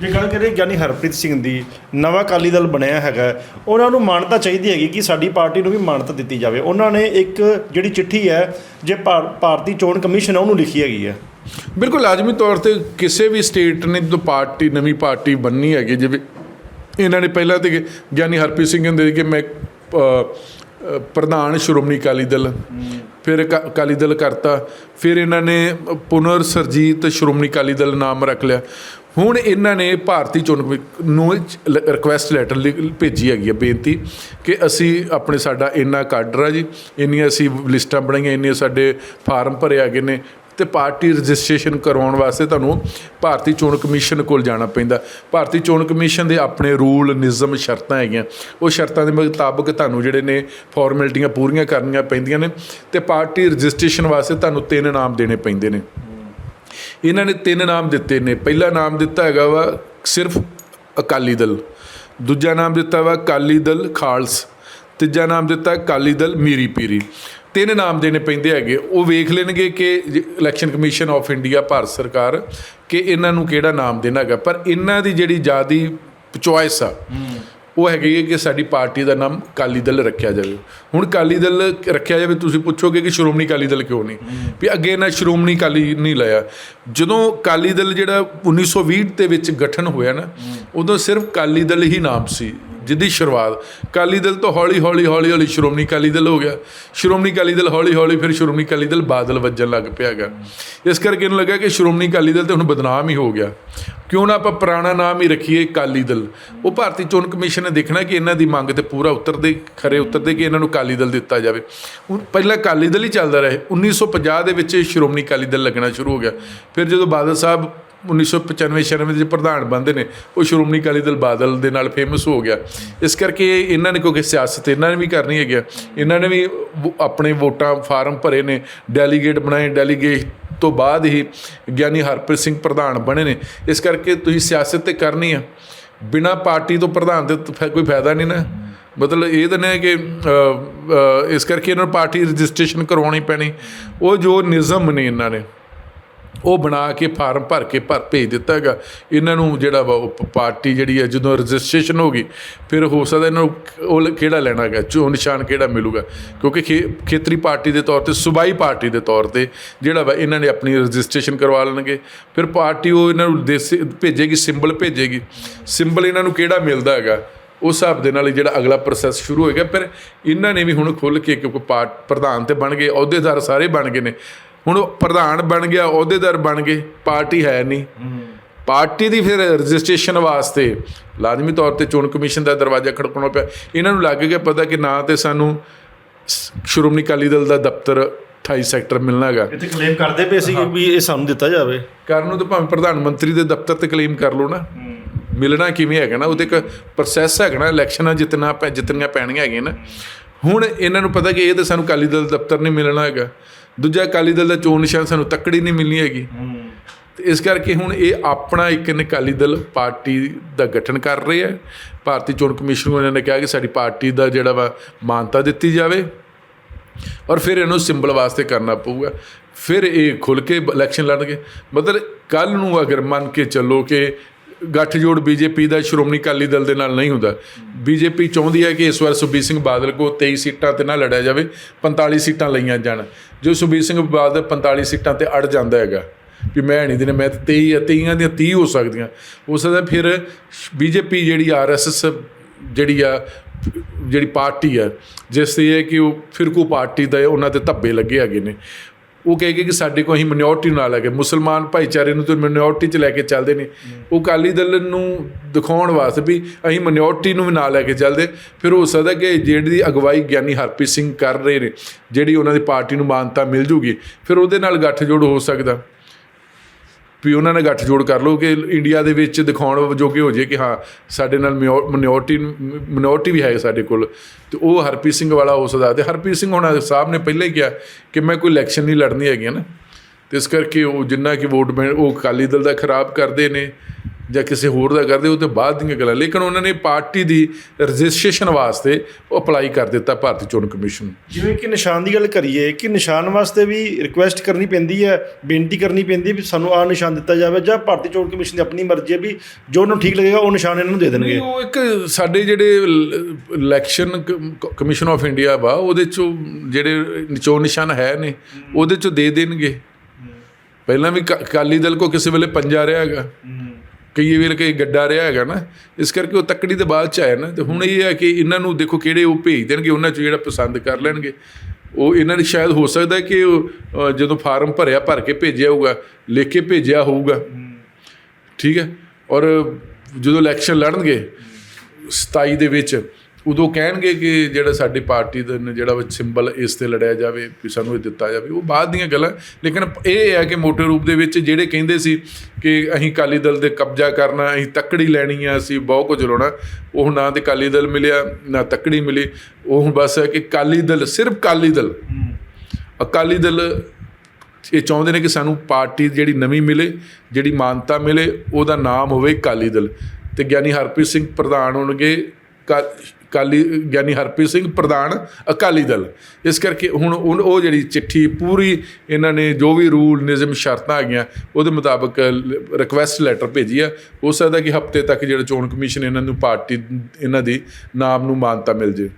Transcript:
ਜੇ ਗੱਲ ਕਰੀਏ ਗਿਆਨੀ ਹਰਪ੍ਰੀਤ ਸਿੰਘ ਦੀ, ਨਵਾਂ ਅਕਾਲੀ ਦਲ ਬਣਿਆ ਹੈਗਾ, ਉਹਨਾਂ ਨੂੰ ਮਾਨਤਾ ਚਾਹੀਦੀ ਹੈਗੀ ਕਿ ਸਾਡੀ ਪਾਰਟੀ ਨੂੰ ਵੀ ਮਾਨਤਾ ਦਿੱਤੀ ਜਾਵੇ। ਉਹਨਾਂ ਨੇ ਇੱਕ ਜਿਹੜੀ ਚਿੱਠੀ ਹੈ, ਜੇ ਭਾਰ- ਭਾਰਤੀ ਚੋਣ ਕਮਿਸ਼ਨ ਹੈ ਉਹਨੂੰ ਲਿਖੀ ਹੈਗੀ ਹੈ। ਬਿਲਕੁਲ ਲਾਜ਼ਮੀ ਤੌਰ ਤੇ ਕਿਸੇ ਵੀ ਸਟੇਟ ਨੇ, ਜਦੋਂ ਪਾਰਟੀ, ਨਵੀਂ ਪਾਰਟੀ ਬੰਨੀ ਹੈਗੀ, ਜਿਵੇਂ ਇਹਨਾਂ ਨੇ ਪਹਿਲਾਂ ਤੇ ਗਿਆਨੀ ਹਰਪ੍ਰੀਤ ਸਿੰਘ ਹੁੰਦੇ ਸੀ ਕਿ ਮੈਂ ਪ੍ਰਧਾਨ ਸ਼੍ਰੋਮਣੀ ਅਕਾਲੀ ਦਲ। ਫਿਰ ਅਕਾ- ਅਕਾਲੀ ਦਲ ਕਰਤਾ। ਫਿਰ ਇਹਨਾਂ ਨੇ ਪੁਨਰ ਸਰਜੀਤ ਸ਼੍ਰੋਮਣੀ ਅਕਾਲੀ ਦਲ ਨਾਮ ਰੱਖ ਲਿਆ। ਹੁਣ ਇਹਨਾਂ ਨੇ ਭਾਰਤੀ ਚੋਣ ਕਮਿ- ਨੂੰ ਰਿਕੁਐਸਟ ਲੈਟਰ ਭੇਜੀ ਹੈਗੀ ਹੈ ਬੇਨਤੀ ਕਿ ਅਸੀਂ ਆਪਣੇ ਸਾਡਾ ਇੰਨਾ ਕਾਡਰ ਆ ਜੀ, ਇੰਨੀਆਂ ਅਸੀਂ ਲਿਸਟਾਂ ਬਣਾਈਆਂ, ਇੰਨੇ ਸਾਡੇ ਫਾਰਮ ਭਰੇ ਹੈਗੇ ਨੇ ਤੇ ਪਾਰਟੀ ਰਜਿਸਟ੍ਰੇਸ਼ਨ ਕਰਵਾਉਣ ਵਾਸਤੇ ਤੁਹਾਨੂੰ ਭਾਰਤੀ ਚੋਣ ਕਮਿਸ਼ਨ ਕੋਲ ਜਾਣਾ ਪੈਂਦਾ। ਭਾਰਤੀ ਚੋਣ ਕਮਿਸ਼ਨ ਦੇ ਆਪਣੇ ਰੂਲ, ਨਿਯਮ, ਸ਼ਰਤਾਂ ਹੈਗੀਆਂ। ਉਹ ਸ਼ਰਤਾਂ ਦੇ ਮੁਤਾਬਕ ਤੁਹਾਨੂੰ ਜਿਹੜੇ ਨੇ ਫਾਰਮੈਲਿਟੀਆਂ ਪੂਰੀਆਂ ਕਰਨੀਆਂ ਪੈਂਦੀਆਂ ਨੇ ਤੇ ਪਾਰਟੀ ਰਜਿਸਟ੍ਰੇਸ਼ਨ ਵਾਸਤੇ ਤੁਹਾਨੂੰ ਤਿੰਨ ਨਾਮ ਦੇਣੇ ਪੈਂਦੇ ਨੇ। ਇਹਨਾਂ ਨੇ ਤਿੰਨ ਨਾਮ ਦਿੱਤੇ ਨੇ। ਪਹਿਲਾ ਨਾਮ ਦਿੱਤਾ ਹੈਗਾ ਵਾ ਸਿਰਫ ਅਕਾਲੀ ਦਲ। ਦੂਜਾ ਨਾਮ ਦਿੱਤਾ ਵਾ ਅਕਾਲੀ ਦਲ ਖਾਲਸ। ਤੀਜਾ ਨਾਮ ਦਿੱਤਾ ਅਕਾਲੀ ਦਲ ਮੀਰੀ ਪੀਰੀ। ਤਿੰਨ ਨਾਮ ਦੇਣੇ ਪੈਂਦੇ ਹੈਗੇ। ਉਹ ਵੇਖ ਲੈਣਗੇ ਕਿ election commission of India, Bharat ਸਰਕਾਰ ਕਿ ਇਹਨਾਂ ਨੂੰ ਕਿਹੜਾ ਨਾਮ ਦੇਣਾ ਹੈਗਾ। ਪਰ ਇਹਨਾਂ ਦੀ ਜਿਹੜੀ ਜਿਆਦੀ ਚੁਆਇਸ ਆ ਉਹ ਹੈਗੀ ਹੈ ਕਿ ਸਾਡੀ ਪਾਰਟੀ ਦਾ ਨਾਮ ਅਕਾਲੀ ਦਲ ਰੱਖਿਆ ਜਾਵੇ। ਹੁਣ ਅਕਾਲੀ ਦਲ ਰੱਖਿਆ ਜਾਵੇ, ਤੁਸੀਂ ਪੁੱਛੋਗੇ ਕਿ ਸ਼੍ਰੋਮਣੀ ਅਕਾਲੀ ਦਲ ਕਿਉਂ ਨਹੀਂ? ਵੀ ਅੱਗੇ ਨਾ ਸ਼੍ਰੋਮਣੀ ਅਕਾਲੀ ਨਹੀਂ ਲਾਇਆ ਜਦੋਂ ਅਕਾਲੀ ਦਲ ਜਿਹੜਾ 1920 ਦੇ ਵਿੱਚ ਗਠਨ ਹੋਇਆ ਨਾ, ਉਦੋਂ ਸਿਰਫ ਅਕਾਲੀ ਦਲ ਹੀ ਨਾਮ ਸੀ। ਜਿਹਦੀ ਸ਼ੁਰੂਆਤ। ਅਕਾਲੀ ਦਲ ਤੋਂ ਹੌਲੀ ਹੌਲੀ ਹੌਲੀ ਹੌਲੀ ਸ਼੍ਰੋਮਣੀ ਅਕਾਲੀ ਦਲ ਹੋ ਗਿਆ। ਸ਼੍ਰੋਮਣੀ ਅਕਾਲੀ ਦਲ ਹੌਲੀ ਹੌਲੀ ਫਿਰ ਸ਼੍ਰੋਮਣੀ ਅਕਾਲੀ ਦਲ ਬਾਦਲ ਵੱਜਣ ਲੱਗ ਪਿਆ ਹੈਗਾ। ਇਸ ਕਰਕੇ ਇਹਨੂੰ ਲੱਗਾ ਕਿ ਸ਼੍ਰੋਮਣੀ ਅਕਾਲੀ ਦਲ ਤੇ ਹੁਣ ਬਦਨਾਮ ਹੀ ਹੋ ਗਿਆ। ਕਿਉਂ ਨਾ ਆਪਾਂ ਪੁਰਾਣਾ ਨਾਮ ਹੀ ਰੱਖੀਏ ਅਕਾਲੀ ਦਲ। ਉਹ ਭਾਰਤੀ ਚੋਣ ਕਮਿਸ਼ਨ ਨੇ ਦੇਖਣਾ ਕਿ ਇਹਨਾਂ ਦੀ ਮੰਗ ਤੇ ਪੂਰਾ ਉਤਰਦੇ ਖਰੇ ਉਤਰਦੇ ਕਿ ਇਹਨਾਂ ਨੂੰ ਅਕਾਲੀ ਦਲ ਦਿੱਤਾ ਜਾਵੇ। ਹੁਣ ਪਹਿਲਾਂ ਅਕਾਲੀ ਦਲ ਹੀ ਚੱਲਦਾ ਰਹੇ। 1950 ਦੇ ਵਿੱਚ ਸ਼੍ਰੋਮਣੀ ਅਕਾਲੀ ਦਲ ਲੱਗਣਾ ਸ਼ੁਰੂ ਹੋ ਗਿਆ। ਫਿਰ ਜਦੋਂ ਬਾਦਲ ਸਾਹਿਬ 1995 96 ਦੇ ਪ੍ਰਧਾਨ ਬਣਦੇ ਨੇ, ਉਹ ਸ਼੍ਰੋਮਣੀ ਅਕਾਲੀ ਦਲ ਬਾਦਲ ਦੇ ਨਾਲ ਫੇਮਸ ਹੋ ਗਿਆ। ਇਸ ਕਰਕੇ ਇਹਨਾਂ ਨੇ, ਕਿਉਂਕਿ ਸਿਆਸਤ ਇਹਨਾਂ ਨੇ ਵੀ ਕਰਨੀ ਹੈਗੀ ਆ। ਇਹਨਾਂ ਨੇ ਵੀ ਆਪਣੇ ਵੋਟਾਂ ਫਾਰਮ ਭਰੇ ਨੇ ਡੈਲੀਗੇਟ ਬਣਾਏ ਡੈਲੀਗੇਟ ਤੋਂ ਬਾਅਦ ਹੀ ਗਿਆਨੀ ਹਰਪ੍ਰੀਤ ਸਿੰਘ ਪ੍ਰਧਾਨ ਬਣੇ ਨੇ। ਇਸ ਕਰਕੇ ਤੁਸੀਂ ਸਿਆਸਤ ਤੇ ਕਰਨੀ ਆ। ਬਿਨਾ ਪਾਰਟੀ ਤੋਂ ਪ੍ਰਧਾਨ ਦੇ ਫੈ- ਕੋਈ ਫਾਇਦਾ ਨਹੀਂ ਨਾ। ਮਤਲਬ ਇਹ ਤਾਂ ਨਹੀਂ ਕਿ ਇਸ ਕਰਕੇ ਇਹਨਾਂ ਨੂੰ ਪਾਰਟੀ ਰਜਿਸਟ੍ਰੇਸ਼ਨ ਕਰਵਾਉਣੀ ਪੈਣੀ। ਉਹ ਜੋ ਨਿਯਮ ਨੇ ਇਹਨਾਂ ਨੇ ਉਹ ਬਣਾ ਕੇ ਫਾਰਮ ਭਰ ਕੇ ਭਰ ਭੇਜ ਦਿੱਤਾ ਹੈਗਾ ਇਹਨਾਂ ਨੂੰ ਜਿਹੜਾ ਵਾ ਉਹ ਪਾਰਟੀ ਜਿਹੜੀ ਹੈ, ਜਦੋਂ ਰਜਿਸਟ੍ਰੇਸ਼ਨ ਹੋ ਗਈ, ਫਿਰ ਹੋ ਸਕਦਾ ਇਹਨਾਂ ਨੂੰ ਉਹ ਕਿਹੜਾ ਲੈਣਾ ਹੈਗਾ ਚੋਣ ਨਿਸ਼ਾਨ ਕਿਹੜਾ ਮਿਲੂਗਾ। ਕਿਉਂਕਿ ਖੇ- ਖੇਤਰੀ ਪਾਰਟੀ ਦੇ ਤੌਰ ਤੇ, ਸੂਬਾਈ ਪਾਰਟੀ ਦੇ ਤੌਰ ਤੇ ਜਿਹੜਾ ਵਾ ਇਹਨਾਂ ਨੇ ਆਪਣੀ ਰਜਿਸਟ੍ਰੇਸ਼ਨ ਕਰਵਾ ਲੈਣਗੇ। ਫਿਰ ਪਾਰਟੀ ਉਹ ਇਹਨਾਂ ਨੂੰ ਦੇਸੀ, ਭੇਜੇਗੀ, ਸਿੰਬਲ ਭੇਜੇਗੀ। ਸਿੰਬਲ ਇਹਨਾਂ ਨੂੰ ਕਿਹੜਾ ਮਿਲਦਾ ਹੈਗਾ ਉਸ ਹਿਸਾਬ ਦੇ ਨਾਲ ਹੀ ਜਿਹੜਾ ਅਗਲਾ ਪ੍ਰੋਸੈਸ ਸ਼ੁਰੂ ਹੋਏਗਾ। ਫਿਰ ਇਹਨਾਂ ਨੇ ਵੀ ਹੁਣ ਖੁੱਲ ਕੇ ਕਿਉਂਕਿ ਪਾਰਟ, ਪ੍ਰਧਾਨ ਤੇ ਬਣ ਗਏ, ਅਹੁਦੇਦਾਰ ਸਾਰੇ ਬਣ ਗਏ ਨੇ। ਹੁਣ ਉਹ ਪ੍ਰਧਾਨ ਬਣ ਗਿਆ ਅਹੁਦੇਦਾਰ ਬਣ ਗਏ ਪਾਰਟੀ ਹੈ ਨਹੀਂ। ਪਾਰਟੀ ਦੀ ਫਿਰ ਰਜਿਸਟ੍ਰੇਸ਼ਨ ਵਾਸਤੇ ਲਾਜ਼ਮੀ ਤੌਰ ਤੇ ਚੋਣ ਕਮਿਸ਼ਨ ਦਾ ਦਰਵਾਜ਼ਾ ਖੜਕਾਉਣਾ ਪਿਆ। ਇਹਨਾਂ ਨੂੰ ਲੱਗ ਗਿਆ ਪਤਾ ਕਿ ਨਾ ਤੇ ਸਾਨੂੰ ਸ਼੍ਰੋਮਣੀ ਅਕਾਲੀ ਦਲ ਦਾ ਦਫ਼ਤਰ 28 ਸੈਕਟਰ ਮਿਲਣਾ ਹੈਗਾ। ਇੱਥੇ ਕਲੇਮ ਕਰਦੇ ਪਏ ਸੀ ਵੀ ਇਹ ਸਾਨੂੰ ਦਿੱਤਾ ਜਾਵੇ। ਕਰਨ ਨੂੰ ਤਾਂ ਭਾਵੇਂ ਪ੍ਰਧਾਨ ਮੰਤਰੀ ਦੇ ਦਫ਼ਤਰ ਤੇ ਕਲੇਮ ਕਰ ਲਓ ਨਾ। ਮਿਲਣਾ ਕਿਵੇਂ ਹੈਗਾ ਨਾ ਉਹਦੇ ਇੱਕ ਪ੍ਰੋਸੈਸ ਹੈਗਾ ਨਾ ਇਲੈਕਸ਼ਨਾਂ ਜਿੱਤਣਾ ਪੈ ਜਿੱਤਣੀਆਂ ਪੈਣੀਆਂ ਹੈਗੀਆਂ ਨਾ। ਹੁਣ ਇਹਨਾਂ ਨੂੰ ਪਤਾ ਕਿ ਇਹ ਤਾਂ ਸਾਨੂੰ ਅਕਾਲੀ ਦਲ ਦਫ਼ਤਰ ਨਹੀਂ ਮਿਲਣਾ ਹੈਗਾ। ਦੂਜਾ ਅਕਾਲੀ ਦਲ ਦਾ ਚੋਣ ਨਿਸ਼ਾਨ ਸਾਨੂੰ ਤੱਕੜੀ ਨਹੀਂ ਮਿਲਣੀ ਹੈਗੀ। ਤੇ ਇਸ ਕਰਕੇ ਹੁਣ ਇਹ ਆਪਣਾ ਇੱਕ ਅਕਾਲੀ ਦਲ ਪਾਰਟੀ ਦਾ ਗਠਨ ਕਰ ਰਹੇ ਹੈ। ਭਾਰਤੀ ਚੋਣ ਕਮਿਸ਼ਨ ਨੂੰ ਇਹਨਾਂ ਨੇ ਕਿਹਾ ਕਿ ਸਾਡੀ ਪਾਰਟੀ ਦਾ ਜਿਹੜਾ ਵਾ ਮਾਨਤਾ ਦਿੱਤੀ ਜਾਵੇ ਔਰ ਫਿਰ ਇਹਨੂੰ ਸਿੰਬਲ ਵਾਸਤੇ ਕਰਨਾ ਪਊਗਾ। ਫਿਰ ਇਹ ਖੁੱਲ ਕੇ ਇਲੈਕਸ਼ਨ ਲੜਨਗੇ। ਮਤਲਬ ਕੱਲ ਨੂੰ ਅਗਰ ਮੰਨ ਕੇ ਚੱਲੋ ਕਿ ਗੱਠਜੋੜ ਬੀਜੇਪੀ ਦਾ ਸ਼੍ਰੋਮਣੀ ਅਕਾਲੀ ਦਲ ਦੇ ਨਾਲ ਨਹੀਂ ਹੁੰਦਾ। ਬੀਜੇਪੀ ਚਾਹੁੰਦੀ ਹੈ ਕਿ ਇਸ ਵਾਰ ਸੁਖਬੀਰ ਸਿੰਘ ਬਾਦਲ ਕੋ 23 ਸੀਟਾਂ ਤੇ ਨਾ ਲੜਿਆ ਜਾਵੇ 45 ਸੀਟਾਂ ਲਈਆਂ ਜਾਣ। ਜੋ ਸੁਖਬੀਰ ਸਿੰਘ ਬਾਦਲ 45 ਸੀਟਾਂ ਤੇ ਅੜ ਜਾਂਦਾ ਹੈਗਾ, ਵੀ ਮੈਂ ਨਹੀਂ ਦੇਣੇ ਮੈਂ ਤਾਂ 23 ਆ 23 ਦੀਆਂ 30 ਹੋ ਸਕਦੀਆਂ। ਹੋ ਸਕਦਾ ਫਿਰ ਬੀਜੇਪੀ ਜਿਹੜੀ ਆਰਐਸਐਸ ਜਿਹੜੀ ਆ, ਜਿਹੜੀ ਪਾਰਟੀ ਆ, ਜਿਸ ਤੇ ਇਹ ਕਿ ਉਹ ਫਿਰਕੂ ਪਾਰਟੀ ਦਾ ਉਹਨਾਂ ਤੇ ਧੱਬੇ ਲੱਗੇ ਹੈਗੇ ਨੇ। ਉਹ ਕਹੇਗੇ ਕਿ ਸਾਡੇ ਕੋਲ ਅਸੀਂ ਮਿਨੋਰਟੀ ਨਾਲ ਕੇ ਮੁਸਲਮਾਨ ਭਾਈਚਾਰੇ ਨੂੰ ਤੇ ਮਿਨੋਰਟੀ 'ਚ ਲੈ ਕੇ ਚੱਲਦੇ ਨੇ। ਉਹ ਅਕਾਲੀ ਦਲ ਨੂੰ ਦਿਖਾਉਣ ਵਾਸਤੇ ਵੀ ਅਸੀਂ ਮਿਨੋਰਟੀ ਨੂੰ ਵੀ ਨਾਲ ਲੈ ਕੇ ਚੱਲਦੇ। ਫਿਰ ਹੋ ਸਕਦਾ ਕਿ ਜਿਹੜੀ ਅਗਵਾਈ ਗਿਆਨੀ ਹਰਪ੍ਰੀਤ ਸਿੰਘ ਕਰ ਰਹੇ ਨੇ ਜਿਹੜੀ ਉਹਨਾਂ ਦੀ ਪਾਰਟੀ ਨੂੰ ਮਾਨਤਾ ਮਿਲ ਜੂਗੀ। ਫਿਰ ਉਹਦੇ ਨਾਲ ਗੱਠਜੋੜ ਹੋ ਸਕਦਾ। ਵੀ ਉਹਨਾਂ ਨੇ ਗੱਠਜੋੜ ਕਰ ਲਓ ਕਿ ਇੰਡੀਆ ਦੇ ਵਿੱਚ ਦਿਖਾਉਣ ਜੋਗੇ ਹੋ ਜੇ ਕਿ ਹਾਂ, ਸਾਡੇ ਨਾਲ ਮਿਨੋਰਟੀ ਮਿਨੋਰਟੀ ਵੀ ਹੈ ਸਾਡੇ ਕੋਲ। ਤੇ ਉਹ ਹਰਪ੍ਰੀਤ ਸਿੰਘ ਵਾਲਾ ਹੋ ਸਕਦਾ ਤੇ ਹਰਪ੍ਰੀਤ ਸਿੰਘ ਹੋਣਾ ਸਾਹਿਬ ਨੇ ਪਹਿਲਾਂ ਹੀ ਕਿਹਾ ਕਿ ਮੈਂ ਕੋਈ ਇਲੈਕਸ਼ਨ ਨਹੀਂ ਲੜਨੀ ਹੈਗੀ ਨਾ। ਤੇ ਇਸ ਕਰਕੇ ਉਹ ਜਿੰਨਾ ਕਿ ਵੋਟ ਬੈਂਕ ਉਹ ਅਕਾਲੀ ਦਲ ਦਾ ਖਰਾਬ ਕਰਦੇ ਨੇ ਜਾਂ ਕਿਸੇ ਹੋਰ ਦਾ ਕਰਦੇ ਉਹ ਤੇ ਬਾਅਦ ਦੀਆਂ ਗੱਲਾਂ। ਲੇਕਿਨ ਉਹਨਾਂ ਨੇ ਪਾਰਟੀ ਦੀ ਰਜਿਸਟ੍ਰੇਸ਼ਨ ਵਾਸਤੇ ਉਹ ਅਪਲਾਈ ਕਰ ਦਿੱਤਾ ਭਾਰਤੀ ਚੋਣ ਕਮਿਸ਼ਨ। ਜਿਵੇਂ ਕਿ ਨਿਸ਼ਾਨ ਦੀ ਗੱਲ ਕਰੀਏ ਕਿ ਨਿਸ਼ਾਨ ਵਾਸਤੇ ਵੀ ਰਿਕੁਐਸਟ ਕਰਨੀ ਪੈਂਦੀ ਹੈ ਬੇਨਤੀ ਕਰਨੀ ਪੈਂਦੀ ਹੈ ਵੀ ਸਾਨੂੰ ਆਹ ਨਿਸ਼ਾਨ ਦਿੱਤਾ ਜਾਵੇ ਜਾਂ ਭਾਰਤੀ ਚੋਣ ਕਮਿਸ਼ਨ ਦੀ ਆਪਣੀ ਮਰਜ਼ੀ ਹੈ ਵੀ ਜੋ ਉਹਨੂੰ ਠੀਕ ਲੱਗੇਗਾ ਉਹ ਨਿਸ਼ਾਨ ਇਹਨਾਂ ਨੂੰ ਦੇ ਦੇਣਗੇ। ਉਹ ਇੱਕ ਸਾਡੇ ਜਿਹੜੇ ਇਲੈਕਸ਼ਨ ਕਮਿਸ਼ਨ ਆਫ ਇੰਡੀਆ ਵਾ ਉਹਦੇ ਚੋਂ ਜਿਹੜੇ ਚੋਣ ਨਿਸ਼ਾਨ ਹੈ ਨੇ ਉਹਦੇ ਚੋਂ ਦੇ ਦੇਣਗੇ। ਪਹਿਲਾਂ ਵੀ ਕ- ਅਕਾਲੀ ਦਲ ਕੋ ਕਿਸੇ ਵੇਲੇ ਪੰਜਾ ਰਿਹਾ ਹੈਗਾ। ਕਈ ਵੇਲੇ ਕਈ ਗੱਡਾ ਰਿਹਾ ਹੈਗਾ ਨਾ ਇਸ ਕਰਕੇ ਉਹ ਤੱਕੜੀ ਦੇ ਬਾਅਦ ਚ ਆਇਆ ਨਾ ਤੇ ਹੁਣ ਇਹ ਹੈ ਕਿ ਇਹਨਾਂ ਨੂੰ ਦੇਖੋ ਕਿਹੜੇ ਉਹ ਭੇਜ ਦੇਣਗੇ ਉਹਨਾਂ ਚ ਜਿਹੜਾ ਪਸੰਦ ਕਰ ਲੈਣਗੇ। ਉਹ ਇਹਨਾਂ ਨੇ ਸ਼ਾਇਦ ਹੋ ਸਕਦਾ ਕਿ ਉਹ, ਜਦੋਂ ਫਾਰਮ ਭਰਿਆ ਭਰ ਕੇ ਭੇਜਿਆ ਹੋਊਗਾ ਲਿਖ ਕੇ ਭੇਜਿਆ ਹੋਊਗਾ। ਠੀਕ ਹੈ? ਔਰ ਜਦੋਂ ਇਲੈਕਸ਼ਨ ਲੜਨਗੇ 27 ਦੇ ਵਿੱਚ ਉਦੋਂ ਕਹਿਣਗੇ ਕਿ ਜਿਹੜਾ ਸਾਡੀ ਪਾਰਟੀ ਦਾ ਜਿਹੜਾ ਜਿਹੜਾ ਸਿੰਬਲ ਇਸ ਤੇ ਲੜਿਆ ਜਾਵੇ, ਵੀ ਸਾਨੂੰ ਇਹ ਦਿੱਤਾ ਜਾਵੇ, ਉਹ ਬਾਅਦ ਦੀਆਂ ਗੱਲਾਂ। ਲੇਕਿਨ ਇਹ ਹੈ ਕਿ ਮੋਟੇ ਰੂਪ ਦੇ ਵਿੱਚ ਜਿਹੜੇ ਕਹਿੰਦੇ ਸੀ ਕਿ ਅਸੀਂ ਕਾਲੀ ਦਲ ਦੇ ਕਬਜ਼ਾ ਕਰਨਾ, ਅਸੀਂ ਤੱਕੜੀ ਲੈਣੀ ਆ, ਅਸੀਂ ਬਹੁਤ ਕੁਝ ਲਾਉਣਾ, ਉਹ ਨਾ ਤੇ ਕਾਲੀ ਦਲ ਮਿਲਿਆ, ਨਾ ਤੱਕੜੀ ਮਿਲੀ। ਉਹ ਬਸ ਹੈ ਕਿ ਕਾਲੀ ਦਲ, ਸਿਰਫ ਕਾਲੀ ਦਲ। ਅਕਾਲੀ ਦਲ ਇਹ ਚਾਹੁੰਦੇ ਨੇ ਕਿ ਸਾਨੂੰ ਪਾਰਟੀ ਜਿਹੜੀ ਨਵੀਂ ਮਿਲੇ, ਜਿਹੜੀ ਮਾਨਤਾ ਮਿਲੇ, ਉਹਦਾ ਨਾਮ ਹੋਵੇ ਅਕਾਲੀ ਦਲ। ਤੇ ਗਿਆਨੀ ਹਰਪ੍ਰੀਤ ਸਿੰਘ ਪ੍ਰਧਾਨ ਹੋਣਗੇ ਕਾਲੀ ਗਿਆਨੀ ਹਰਪ੍ਰੀਤ ਸਿੰਘ ਪ੍ਰਧਾਨ ਅਕਾਲੀ ਦਲ। ਇਸ ਕਰਕੇ ਹੁਣ ਉਹ ਉਹ ਜਿਹੜੀ ਚਿੱਠੀ ਪੂਰੀ ਇਹਨਾਂ ਨੇ ਜੋ ਵੀ ਰੂਲ ਨਿਯਮ ਸ਼ਰਤਾਂ ਹੈਗੀਆਂ, ਉਹਦੇ ਮੁਤਾਬਕ ਰਿਕੁਐਸਟ ਲੈਟਰ ਭੇਜੀ ਆ। ਹੋ ਸਕਦਾ ਕਿ ਹਫ਼ਤੇ ਤੱਕ ਜਿਹੜਾ ਚੋਣ ਕਮਿਸ਼ਨ ਇਹਨਾਂ ਨੂੰ ਪਾਰਟੀ, ਇਹਨਾਂ ਦੀ ਨਾਮ ਨੂੰ ਮਾਨਤਾ ਮਿਲ ਜੇ।